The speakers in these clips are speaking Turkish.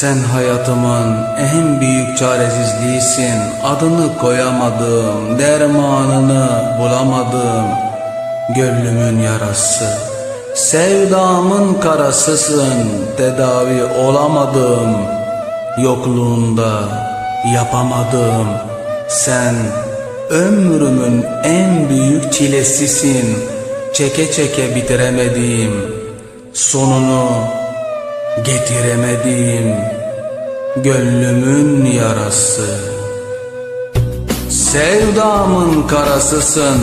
Sen hayatımın en büyük çaresizliğisin. Adını koyamadım, dermanını bulamadım. Gönlümün yarası Sevdamın karasısın. Tedavi olamadım Yokluğunda yapamadım. Sen ömrümün en büyük çilesisin. Çeke çeke bitiremedim Sonunu getiremedim Gönlümün yarası. Sevdamın karasısın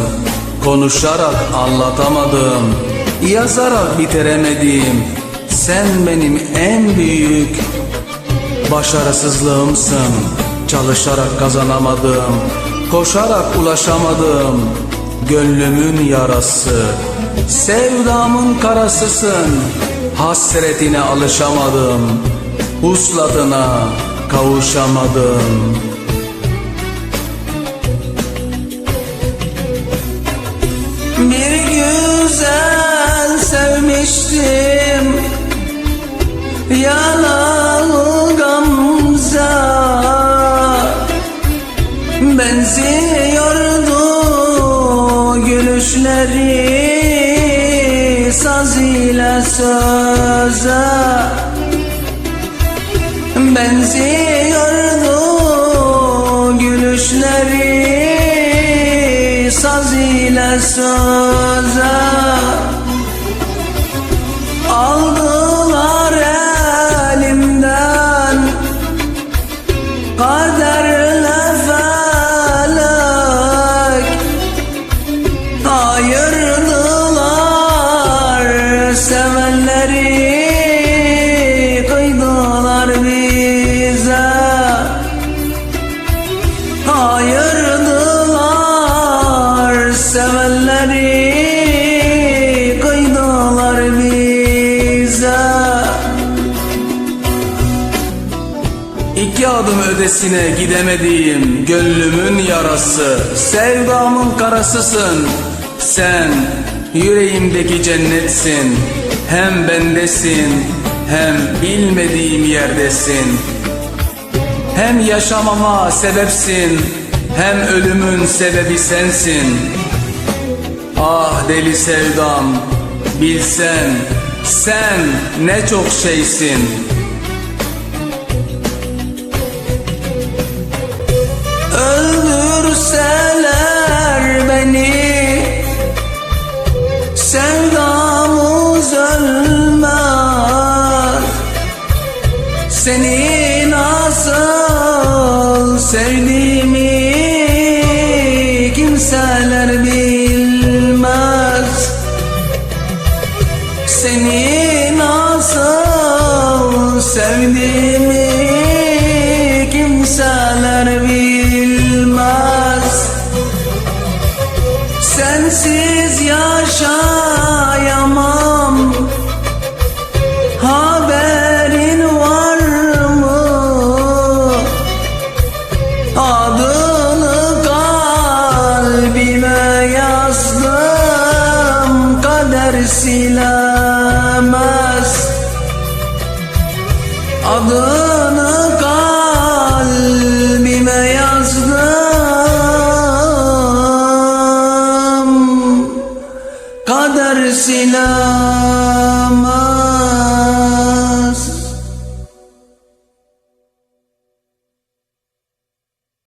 Konuşarak anlatamadım Yazarak bitiremedim Sen benim en büyük Başarısızlığımsın. Çalışarak kazanamadım Koşarak ulaşamadım Gönlümün yarası. Sevdamın karasısın Hasretine alışamadım Huslatına kavuşamadım. Bir güzel sevmiştim Yalan gamze Benziyordu gülüşleri Saz ile söze Benziyordu gülüşleri Saz ile söze. Aldılar İki adım ötesine gidemediğim gönlümün yarası. Sevdamın karasısın. Sen yüreğimdeki cennetsin. Hem bendesin hem bilmediğim yerdesin. Hem yaşamama sebepsin Hem ölümün sebebi sensin. Ah deli sevdam Bilsen sen ne çok şeysin Seni nasıl sevdiğimi Kimseler bilmez. Seni nasıl sevdiğimi kimseler bilmez. Sensiz yaşayamam